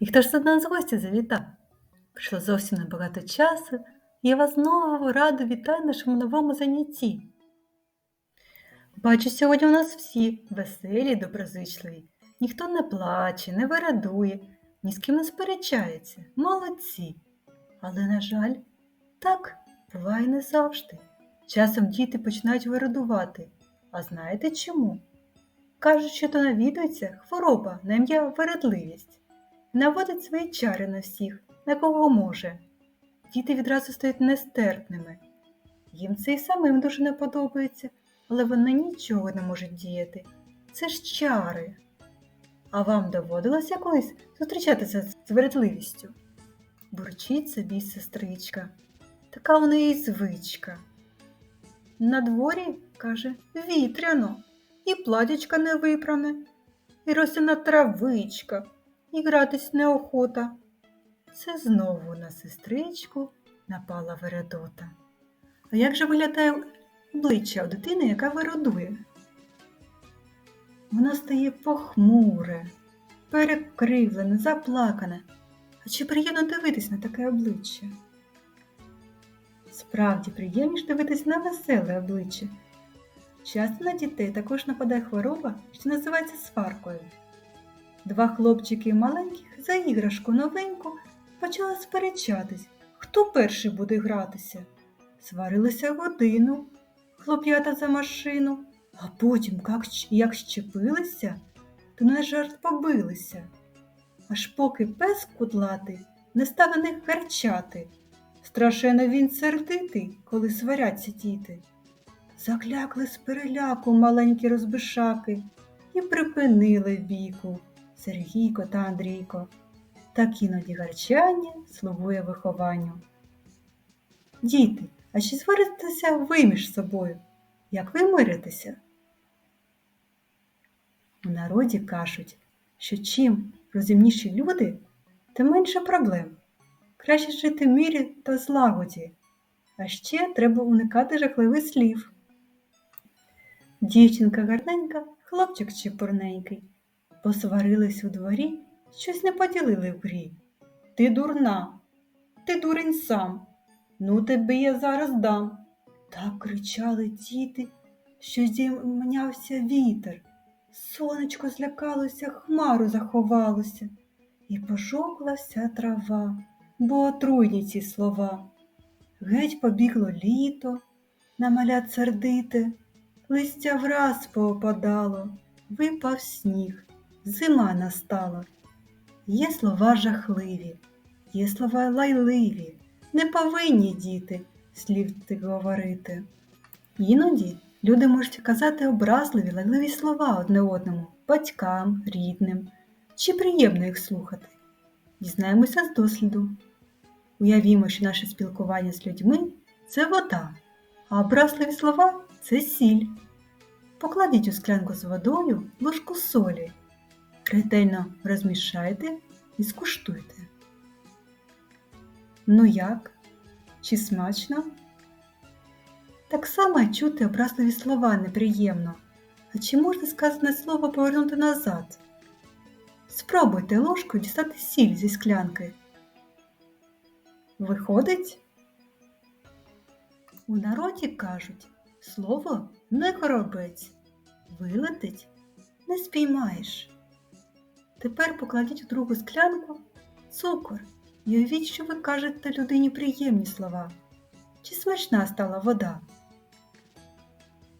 І хто ж до нас в гості завітав? Прийшло зовсім небагато часу, і я вас знову радо вітаю нашому новому занятті. Бачу, сьогодні у нас всі веселі, доброзичливі. Ніхто не плаче, не вирадує, ні з ким не сперечається. Молодці. Але, на жаль, так буває не завжди. Часом діти починають вирадувати. А знаєте чому? Кажуть, що то навідується хвороба на ім'я вередливість. Наводить свої чари на всіх, на кого може. Діти відразу стають нестерпними. Їм це і самим дуже не подобається, але вони нічого не можуть діяти. Це ж чари. А вам доводилося колись зустрічатися з вередливістю? Бурчить собі сестричка. Така у неї звичка. На дворі, каже, вітряно, і платячка не випране, і росяна травичка, і гратись неохота. Це знову на сестричку напала Вередота. А як же виглядає обличчя у дитини, яка виродує? Воно стає похмуре, перекривлене, заплакане. А чи приємно дивитись на таке обличчя? Справді приємніше дивитись на веселе обличчя. Часто на дітей також нападає хвороба, що називається сваркою. Два хлопчики маленьких за іграшку новеньку почали сперечатись, хто перший буде гратися. Сварилися годину, хлоп'ята за машину, а потім, як, щепилися, то на жарт побилися. Аж поки пес кудлатий не став на них гарчати. Страшенно він сердитий, коли сваряться діти. Заклякли з переляку маленькі розбишаки і припинили віку Сергійко та Андрійко. Так іноді гарчання слугує вихованню. Діти, а чи сваритеся ви між собою? Як ви миритеся? У народі кажуть, що чим розумніші люди, тим менше проблем. Краще жити в мірі та злагоді, а ще треба уникати жахливих слів. Дівчинка гарненька, хлопчик чепурненький. Посварились у дворі, щось не поділили в грі. Ти дурна, ти дурень сам. Ну тебе я зараз дам. Так кричали діти, що зімнявся вітер. Сонечко злякалося, хмару заховалося, і пожовкла вся трава, бо отруйні ці слова. Геть побігло літо, на малят сердите, листя враз поопадало, випав сніг, зима настала. Є слова жахливі, є слова лайливі, не повинні діти слів говорити. Іноді люди можуть казати образливі, лайливі слова одне одному, батькам, рідним, чи приємно їх слухати. Дізнаємося з досліду. Уявімо, що наше спілкування з людьми це вода, а образливі слова це сіль. Покладіть у склянку з водою ложку солі. Ретельно розмішайте і скуштуйте. Ну як? Чи смачно? Так само чути образливі слова неприємно. А чи можна сказане слово повернути назад? Спробуйте ложкою дістати сіль зі склянки. Виходить? У народі кажуть, слово не горобець, вилетить не спіймаєш. Тепер покладіть у другу склянку цукор і уявіть, що ви кажете людині приємні слова. Чи смачна стала вода?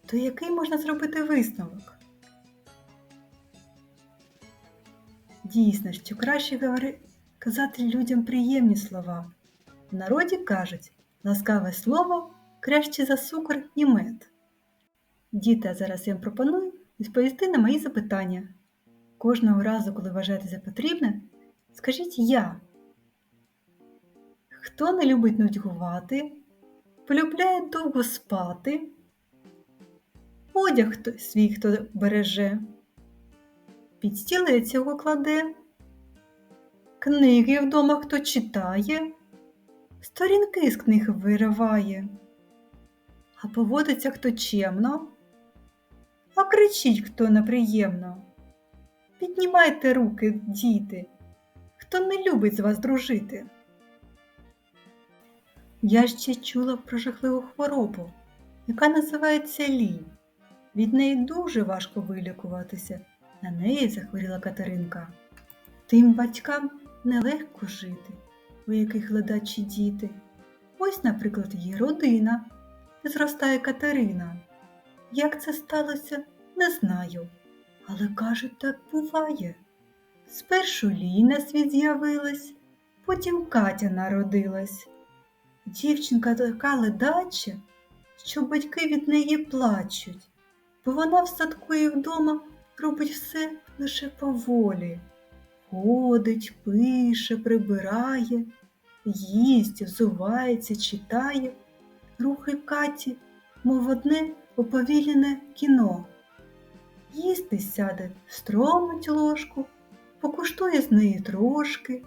То який можна зробити висновок? Дійсно, що краще казати людям приємні слова. В народі кажуть, ласкаве слово краще за цукор і мед. Діти, а зараз я вам пропоную відповісти на мої запитання. Кожного разу, коли вважаєте за потрібне, скажіть я. Хто не любить нудьгувати, полюбляє довго спати, одяг свій хто береже, під стілець його кладе, книги вдома хто читає, сторінки з книг вириває, а поводиться хто чемно, а кричить хто неприємно. Піднімайте руки, діти, хто не любить з вас дружити? Я ще чула про жахливу хворобу, яка називається лінь. Від неї дуже важко вилікуватися. На неї захворіла Катеринка. Тим батькам нелегко жити, у яких ледачі діти. Ось, наприклад, є родина, зростає Катерина. Як це сталося, не знаю. Але кажуть, так буває. Спершу Лій на світ з'явилась, потім Катя народилась. Дівчинка така ледача, що батьки від неї плачуть, бо вона в садку і вдома робить все лише поволі. Ходить, пише, прибирає, їсть, взувається, читає. Рухи Каті, мов одне оповілене кіно. Їсти сяде, стромить ложку, покуштує з неї трошки,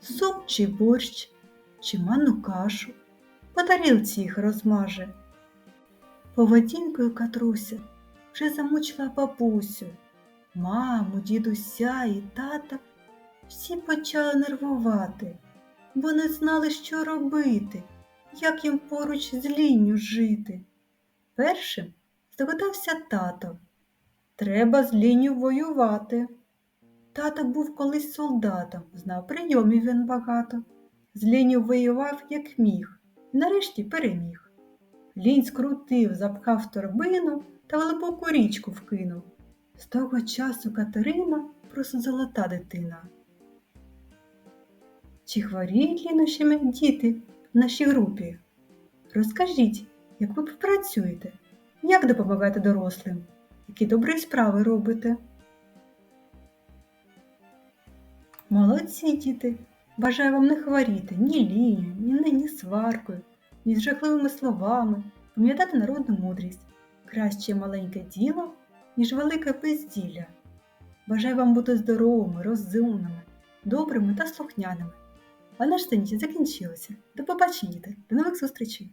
суп чи борщ, чи манну кашу, по тарілці їх розмаже. Поведінкою Катруся вже замучила бабусю, маму, дідуся і тата. Всі почали нервувати, бо не знали, що робити, як їм поруч з лінню жити. Першим здогадався тато. Треба з лінню воювати. Тато був колись солдатом, знав прийомів він багато. З лінню воював, як міг, і нарешті переміг. Лінь скрутив, запхав торбину та глибоку річку вкинув. З того часу Катерина просто золота дитина. Чи хворіють лінощами діти в нашій групі? Розкажіть, як ви працюєте, як допомагаєте дорослим, які добрі справи робите? Молодці діти! Бажаю вам не хворіти ні лінію, ні нині сваркою, ні з жахливими словами, пам'ятати народну мудрість. Краще маленьке діло, ніж велике безділля. Бажаю вам бути здоровими, розумними, добрими та слухняними. А наш заняття закінчилося. До побачення, діти! До нових зустрічей!